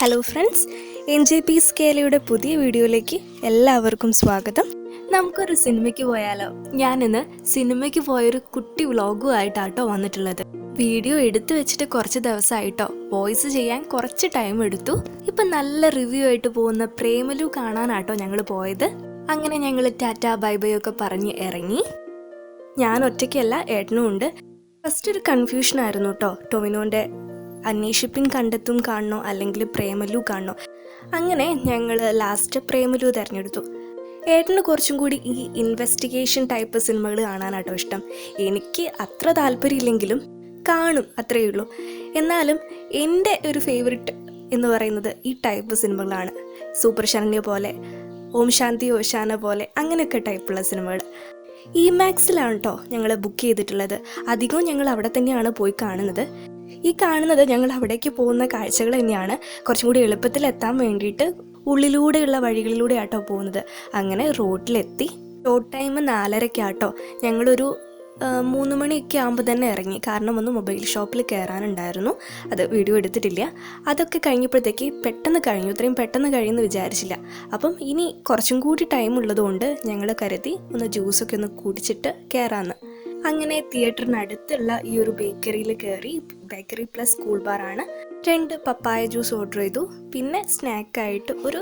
Hello friends N J P സ്കേലയുടെ പുതിയ വീഡിയോയിലേക്ക് എല്ലാവർക്കും സ്വാഗതം. നമുക്കൊരു സിനിമയ്ക്ക് പോയാലോ? ഞാനിന്ന് സിനിമയ്ക്ക് പോയൊരു കുട്ടി വ്ളോഗുമായിട്ടാട്ടോ വന്നിട്ടുള്ളത്. വീഡിയോ എടുത്തു വെച്ചിട്ട് കുറച്ച് ദിവസമായിട്ടോ. വോയിസ് ചെയ്യാൻ കുറച്ച് ടൈം എടുത്തു. ഇപ്പം നല്ല റിവ്യൂ ആയിട്ട് പോകുന്ന പ്രേമലു കാണാനാട്ടോ ഞങ്ങൾ പോയത്. അങ്ങനെ ഞങ്ങൾ ടാറ്റ ബൈ ബൈ ഒക്കെ പറഞ്ഞ് ഇറങ്ങി. ഞാൻ ഒറ്റയ്ക്കല്ല ഏട്ടനും ഉണ്ട്. ഫസ്റ്റ് ഒരു കൺഫ്യൂഷൻ ആയിരുന്നു കേട്ടോ ടൊവിനോന്റെ അന്വേഷിപ്പിൻ കണ്ടെത്തും കാണണോ അല്ലെങ്കിൽ പ്രേമലു കാണണോ? അങ്ങനെ ഞങ്ങൾ ലാസ്റ്റ് പ്രേമലു തിരഞ്ഞെടുത്തു. ഏട്ടന് കുറച്ചും കൂടി ഈ ഇൻവെസ്റ്റിഗേഷൻ ടൈപ്പ് സിനിമകൾ കാണാനാട്ടോ ഇഷ്ടം. എനിക്ക് അത്ര താല്പര്യമില്ലെങ്കിലും കാണും അത്രയേ ഉള്ളൂ. എന്നാലും എന്റെ ഒരു ഫേവറിറ്റ് എന്ന് പറയുന്നത് ഈ ടൈപ്പ് സിനിമകളാണ് സൂപ്പർ ശരണ്യ പോലെ ഓം ശാന്തി ഓശാന പോലെ അങ്ങനെയൊക്കെ ടൈപ്പുള്ള സിനിമകൾ ഇ മാക്സിലാണ് കേട്ടോ ഞങ്ങൾ ബുക്ക് ചെയ്തിട്ടുള്ളത്. അധികവും ഞങ്ങൾ അവിടെ തന്നെയാണ് പോയി കാണുന്നത്. ഈ കാണുന്നത് ഞങ്ങൾ അവിടേക്ക് പോകുന്ന കാഴ്ചകൾ തന്നെയാണ്. കുറച്ചും കൂടി എളുപ്പത്തിൽ എത്താൻ വേണ്ടിയിട്ട് ഉള്ളിലൂടെയുള്ള വഴികളിലൂടെ ആട്ടോ പോകുന്നത്. അങ്ങനെ റോഡിലെത്തി. ഷോർട്ട് ടൈം നാലരയ്ക്കാട്ടോ ഞങ്ങളൊരു ആ, മൂന്ന് മണിയൊക്കെ ആകുമ്പോൾ തന്നെ ഇറങ്ങി. കാരണം ഒന്ന് മൊബൈൽ ഷോപ്പിൽ കയറാനുണ്ടായിരുന്നു അത് വീഡിയോ എടുത്തിട്ടില്ല. അതൊക്കെ കഴിഞ്ഞപ്പോഴത്തേക്ക് പെട്ടെന്ന് കഴിഞ്ഞു. ഇത്രയും പെട്ടെന്ന് കഴിയുമെന്ന് വിചാരിച്ചില്ല. അപ്പം ഇനി കുറച്ചും കൂടി ടൈം ഉള്ളതുകൊണ്ട് ഞങ്ങൾ കരുതി ഒന്ന് ജ്യൂസൊക്കെ ഒന്ന് കുടിച്ചിട്ട് കയറാമെന്ന് അങ്ങനെ തിയേറ്ററിനടുത്തുള്ള ഈ ഒരു ബേക്കറിയിൽ കയറി ബേക്കറി പ്ലസ് സ്കൂൾ ബാറാണ്. രണ്ട് പപ്പായ ജ്യൂസ് ഓർഡർ ചെയ്തു. പിന്നെ സ്നാക്കായിട്ട് ഒരു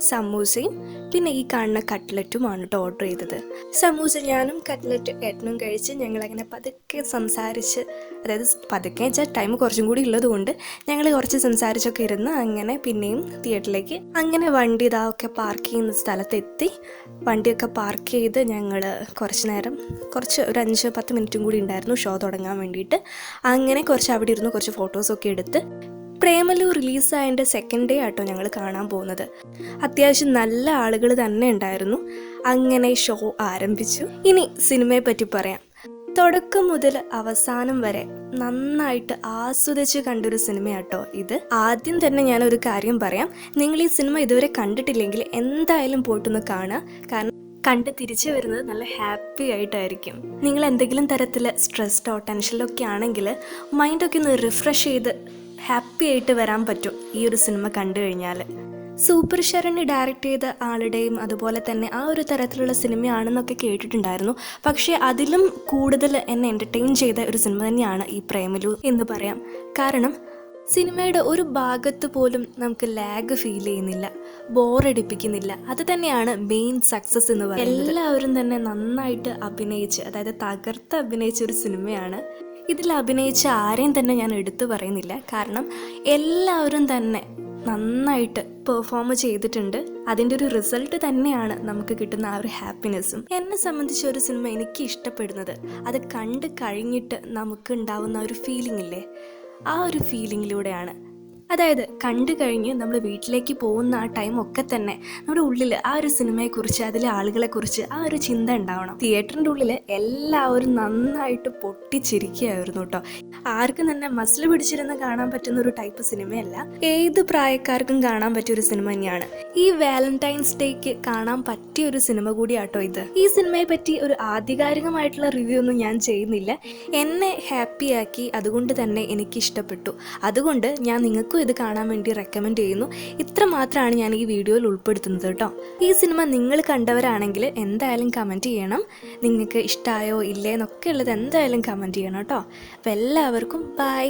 സമൂസയും പിന്നെ ഈ കാണുന്ന കട്ട്ലറ്റുമാണ് കേട്ടോ ഓർഡർ ചെയ്തത്. സമൂസ ഞാനും കട്ട്ലറ്റ് ഏട്ടനും കഴിച്ച് ഞങ്ങളങ്ങനെ പതുക്കെ സംസാരിച്ച് അതായത് പതുക്കെ വെച്ചാൽ ടൈം കുറച്ചും കൂടി ഉള്ളതുകൊണ്ട് ഞങ്ങൾ കുറച്ച് സംസാരിച്ചൊക്കെ ഇരുന്ന് അങ്ങനെ പിന്നെയും തിയേറ്ററിലേക്ക് അങ്ങനെ വണ്ടി ഇതാ ഒക്കെ പാർക്ക് ചെയ്യുന്ന സ്ഥലത്തെത്തി. വണ്ടിയൊക്കെ പാർക്ക് ചെയ്ത് ഞങ്ങൾ കുറച്ച് നേരം കുറച്ച് ഒരു അഞ്ച് പത്ത് മിനിറ്റും കൂടി ഉണ്ടായിരുന്നു ഷോ തുടങ്ങാൻ വേണ്ടിയിട്ട്. അങ്ങനെ കുറച്ച് അവിടെ ഇരുന്ന് കുറച്ച് ഫോട്ടോസൊക്കെ എടുത്ത് പ്രേമലു റിലീസായതിന്റെ സെക്കൻഡ് ഡേ ആട്ടോ ഞങ്ങൾ കാണാൻ പോകുന്നത്. അത്യാവശ്യം നല്ല ആളുകൾ തന്നെ ഉണ്ടായിരുന്നു. അങ്ങനെ ഷോ ആരംഭിച്ചു. ഇനി സിനിമയെ പറ്റി പറയാം. തുടക്കം മുതൽ അവസാനം വരെ നന്നായിട്ട് ആസ്വദിച്ച് കണ്ടൊരു സിനിമയാട്ടോ ഇത്. ആദ്യം തന്നെ ഞാൻ ഒരു കാര്യം പറയാം. നിങ്ങൾ ഈ സിനിമ ഇതുവരെ കണ്ടിട്ടില്ലെങ്കിൽ എന്തായാലും പോയിട്ടൊന്ന് കാണുക. കാരണം കണ്ട് തിരിച്ചു വരുന്നത് നല്ല ഹാപ്പി ആയിട്ടായിരിക്കും. നിങ്ങൾ എന്തെങ്കിലും തരത്തിൽ സ്ട്രെസ്ഡോ ടെൻഷനിലോ ഒക്കെ ആണെങ്കിൽ മൈൻഡൊക്കെ ഒന്ന് റിഫ്രഷ് ചെയ്ത് ഹാപ്പി ആയിട്ട് വരാൻ പറ്റും ഈ ഒരു സിനിമ കണ്ടു കഴിഞ്ഞാൽ സൂപ്പർ ശരണി ഡയറക്റ്റ് ചെയ്ത ആളുടെയും അതുപോലെ തന്നെ ആ ഒരു തരത്തിലുള്ള സിനിമയാണെന്നൊക്കെ കേട്ടിട്ടുണ്ടായിരുന്നു. പക്ഷേ അതിലും കൂടുതൽ എന്നെ എന്റർടൈൻ ചെയ്ത ഒരു സിനിമ തന്നെയാണ് ഈ പ്രേമലു എന്ന് പറയാം. കാരണം സിനിമയുടെ ഒരു ഭാഗത്ത് പോലും നമുക്ക് ലാഗ് ഫീൽ ചെയ്യുന്നില്ല ബോറടിപ്പിക്കുന്നില്ല അത് തന്നെയാണ് മെയിൻ സക്സസ് എന്ന് പറയുന്നത്. എല്ലാവരും തന്നെ നന്നായിട്ട് അഭിനയിച്ച് അതായത് തകർത്ത് അഭിനയിച്ച ഒരു സിനിമയാണ് ഇതിൽ അഭിനയിച്ച ആരെയും തന്നെ ഞാൻ എടുത്തു പറയുന്നില്ല. കാരണം എല്ലാവരും തന്നെ നന്നായിട്ട് പെർഫോം ചെയ്തിട്ടുണ്ട്. അതിന്റെ ഒരു റിസൾട്ട് തന്നെയാണ് നമുക്ക് കിട്ടുന്ന ആ ഒരു ഹാപ്പിനെസ്സും. എന്നെ സംബന്ധിച്ച ഒരു സിനിമ എനിക്ക് ഇഷ്ടപ്പെടുന്നത്. അത് കണ്ട് കഴിഞ്ഞിട്ട് നമുക്ക് ഉണ്ടാവുന്ന ഒരു ഫീലിംഗ് ഇല്ലേ? ആ ഒരു ഫീലിങ്ങിലൂടെയാണ് അതായത് കണ്ടു കഴിഞ്ഞ് നമ്മൾ വീട്ടിലേക്ക് പോകുന്ന ആ ടൈം ഒക്കെ തന്നെ നമ്മുടെ ഉള്ളിൽ ആ ഒരു സിനിമയെക്കുറിച്ച് അതിലെ ആളുകളെക്കുറിച്ച് ആ ഒരു ചിന്ത ഉണ്ടാവണം. തിയേറ്ററിന്റെ ഉള്ളിൽ എല്ലാവരും നന്നായിട്ട് പൊട്ടിച്ചിരിക്കുകയായിരുന്നു കേട്ടോ. ആർക്കും തന്നെ മസിൽ പിടിച്ചിരുന്ന് കാണാൻ പറ്റുന്ന ഒരു ടൈപ്പ് സിനിമയല്ല. ഏത് പ്രായക്കാർക്കും കാണാൻ പറ്റിയ ഒരു സിനിമ തന്നെയാണ്. ഈ വാലന്റൈൻസ് ഡേക്ക് കാണാൻ പറ്റിയ ഒരു സിനിമ കൂടിയാട്ടോ ഇത്. ഈ സിനിമയെ പറ്റി ഒരു ആധികാരികമായിട്ടുള്ള റിവ്യൂ ഒന്നും ഞാൻ ചെയ്യുന്നില്ല. എന്നെ ഹാപ്പിയാക്കി അതുകൊണ്ട് തന്നെ എനിക്ക് ഇഷ്ടപ്പെട്ടു അതുകൊണ്ട് ഞാൻ നിങ്ങൾക്കും ഇത് കാണാൻ വേണ്ടി റെക്കമെൻഡ് ചെയ്യുന്നു. ഇത്ര മാത്രമാണ് ഞാൻ ഈ വീഡിയോയിൽ ഉൾപ്പെടുത്തുന്നത് കേട്ടോ. ഈ സിനിമ നിങ്ങൾ കണ്ടവരാണെങ്കിൽ എന്തായാലും കമന്റ് ചെയ്യണം. നിങ്ങൾക്ക് ഇഷ്ടമായോ ഇല്ലേ എന്നൊക്കെ ഉള്ളത് എന്തായാലും കമന്റ് ചെയ്യണം കേട്ടോ. അപ്പോൾ എല്ലാവർക്കും ബൈ